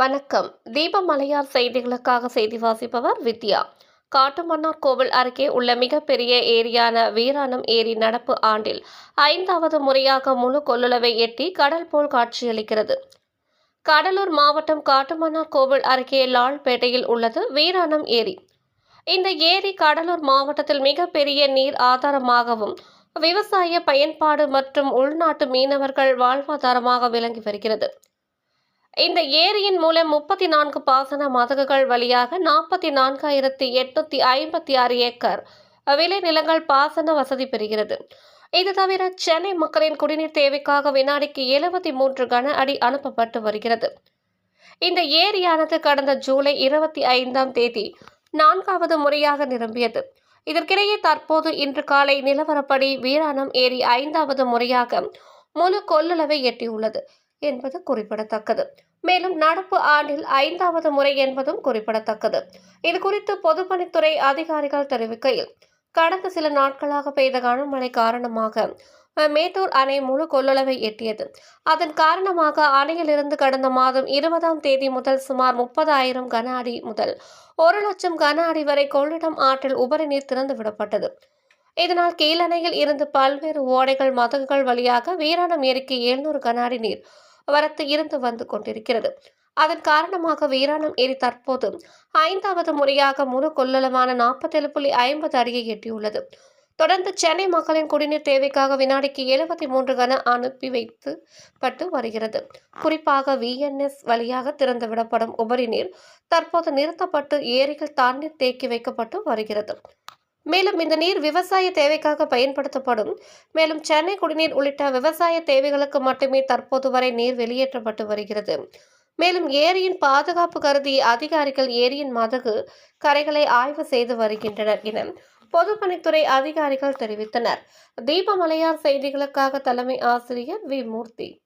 வணக்கம். தீபமலையார் செய்திகளுக்காக செய்தி வாசிப்பவர் வித்யா. காட்டுமன்னார் கோவில் அருகே உள்ள மிகப்பெரிய ஏரியான வீராணம் ஏரி நடப்பு ஆண்டில் ஐந்தாவது முறையாக முழு கொள்ளளவை எட்டி கடல் போல் காட்சியளிக்கிறது. கடலூர் மாவட்டம் காட்டுமன்னார் கோவில் அருகே லால்பேட்டையில் உள்ளது வீராணம் ஏரி. இந்த ஏரி கடலூர் மாவட்டத்தில் மிகப்பெரிய நீர் ஆதாரமாகவும் விவசாய பயன்பாடு மற்றும் உள்நாட்டு மீனவர்கள் வாழ்வாதாரமாக விளங்கி வருகிறது. இந்த ஏரியின் மூலம் முப்பத்தி நான்கு பாசன மதகுகள் வழியாக நாற்பத்தி நான்காயிரத்தி எட்நூத்தி ஐம்பத்தி ஆறு ஏக்கர் விளைநிலங்கள் பாசன வசதி பெறுகிறது. இது தவிர சென்னை மக்களின் குடிநீர் தேவைக்காக வினாடிக்கு எழுபத்தி மூன்று கன அடி அனுப்பப்பட்டு வருகிறது. இந்த ஏரியானது கடந்த ஜூலை இருபத்தி ஐந்தாம் தேதி நான்காவது முறையாக நிரம்பியது. இதற்கிடையே தற்போது இன்று காலை நிலவரப்படி வீராணம் ஏரி ஐந்தாவது முறையாக முழு கொள்ளளவை எட்டியுள்ளது. என்பது குறிப்பிடத்தக்கது. மேலும் நடப்பு ஆண்டில் ஐந்தாவது முறை என்பதும் குறிப்பிடத்தக்கது. இது குறித்து பொதுப்பணித்துறை அதிகாரிகள் தெரிவிக்கையில் கடந்த சில நாட்களாக பெய்த கனமழை காரணமாக மேட்டூர் அணை முழு கொள்ளளவை எட்டியது. அதன் காரணமாக அணையிலிருந்து கடந்த மாதம் இருபதாம் தேதி முதல் சுமார் முப்பதாயிரம் கன அடி முதல் ஒரு லட்சம் கன அடி வரை கொள்ளிடம் ஆற்றில் உபரி நீர் திறந்து விடப்பட்டது. இதனால் கீழணையில் இருந்து பல்வேறு ஓடைகள் மதகுகள் வழியாக வீராணம் ஏரிக்கு எழுநூறு கன அடி நீர் வரத்து இருந்து வந்து கொண்டிருக்கிறது. அதன் காரணமாக வீராணம் ஏரி தற்போது ஐந்தாவது முறையாக முழு கொள்ளளவான நாற்பத்தேழு புள்ளி ஐம்பது அடியை எட்டியுள்ளது. தொடர்ந்து சென்னை மக்களின் குடிநீர் தேவைக்காக வினாடிக்கு எழுபத்தி மூன்று கன அனுப்பி வைத்து பட்டு வருகிறது. குறிப்பாக விஎன்எஸ் வழியாக திறந்து விடப்படும் உபரி நீர் தற்போது நிறுத்தப்பட்டு ஏரிகள் தண்ணீர் தேக்கி வைக்கப்பட்டு வருகிறது. மேலும் இந்த நீர் விவசாய தேவைக்காக பயன்படுத்தப்படும். மேலும் சென்னை குடிநீர் உள்ளிட்ட விவசாய தேவைகளுக்கு மட்டுமே தற்போது வரை நீர் வெளியேற்றப்பட்டு வருகிறது. மேலும் ஏரியின் பாதுகாப்பு கருதி அதிகாரிகள் ஏரியின் மதகு கரைகளை ஆய்வு செய்து வருகின்றனர் என பொதுப்பணித்துறை அதிகாரிகள் தெரிவித்தனர். தீபமலையார் செய்திகளுக்காக தலைமை ஆசிரியர் வி மூர்த்தி.